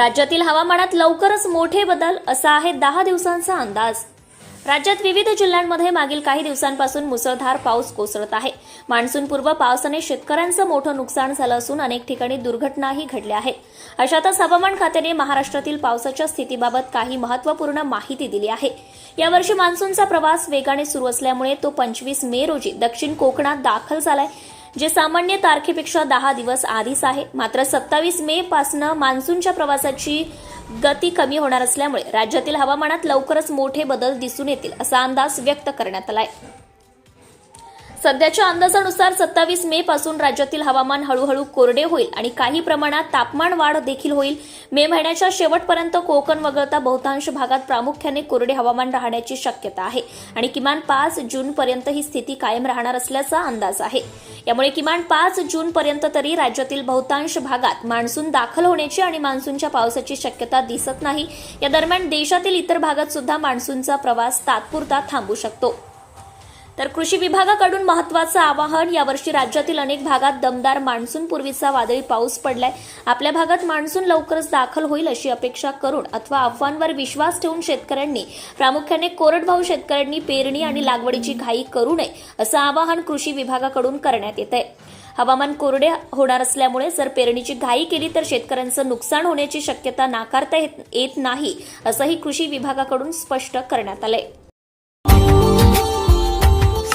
राज्यातील हवामानात लवकरच मोठे बदल असा आहे दहा दिवसांचा अंदाज. राज्यात विविध जिल्ह्यांमध्ये मागील काही दिवसांपासून मुसळधार पाऊस कोसळत आहे. मान्सूनपूर्व पावसाने शेतकऱ्यांचं मोठं नुकसान झालं असून अनेक ठिकाणी दुर्घटनाही घडल्या आहेत. अशातच हवामान खात्याने महाराष्ट्रातील पावसाच्या स्थितीबाबत काही महत्त्वपूर्ण माहिती दिली आहे. यावर्षी मान्सूनचा प्रवास वेगाने सुरू असल्यामुळे तो पंचवीस मे रोजी दक्षिण कोकणात दाखल झालाय. जे सामान्य तारखेपेक्षा दहा दिवस आधीच आहे. मात्र सत्तावीस मे पासनं मान्सूनच्या प्रवासाची गती कमी होणार असल्यामुळे राज्यातील हवामानात लवकरच मोठे बदल दिसून येतील असा अंदाज व्यक्त करण्यात आलाय. सध्याच्या अंदाजानुसार सत्तावीस मे पासून राज्यातील हवामान हळूहळू कोरडे होईल आणि काही प्रमाणात तापमान वाढ देखील होईल. मे महिन्याच्या शेवटपर्यंत कोकण वगळता बहुतांश भागात प्रामुख्याने कोरडे हवामान राहण्याची शक्यता आहे आणि किमान पाच जूनपर्यंत ही स्थिती कायम राहणार असल्याचा अंदाज आहे. यामुळे किमान पाच जूनपर्यंत तरी राज्यातील बहुतांश भागात मान्सून दाखल होण्याची आणि मान्सूनच्या पावसाची शक्यता दिसत नाही. या दरम्यान देशातील इतर भागात सुद्धा मान्सूनचा प्रवास तात्पुरता थांबू शकतो. तर कृषी विभागाकडून महत्वाचं आवाहन यावर्षी राज्यातील अनेक भागात दमदार मान्सूनपूर्वीचा वादळी पाऊस पडलाय. आपल्या भागात मान्सून लवकरच दाखल होईल अशी अपेक्षा करून अथवा अफवांवर विश्वास ठेवून शेतकऱ्यांनी प्रामुख्याने कोरडभाऊ शेतकऱ्यांनी पेरणी आणि लागवडीची घाई करू नये असं आवाहन कृषी विभागाकडून करण्यात येत आहे हवामान कोरडे होणार असल्यामुळे जर पेरणीची घाई केली तर शेतकऱ्यांचं नुकसान होण्याची शक्यता नाकारता येत- येत नाही असंही कृषी विभागाकडून स्पष्ट करण्यात आलंय.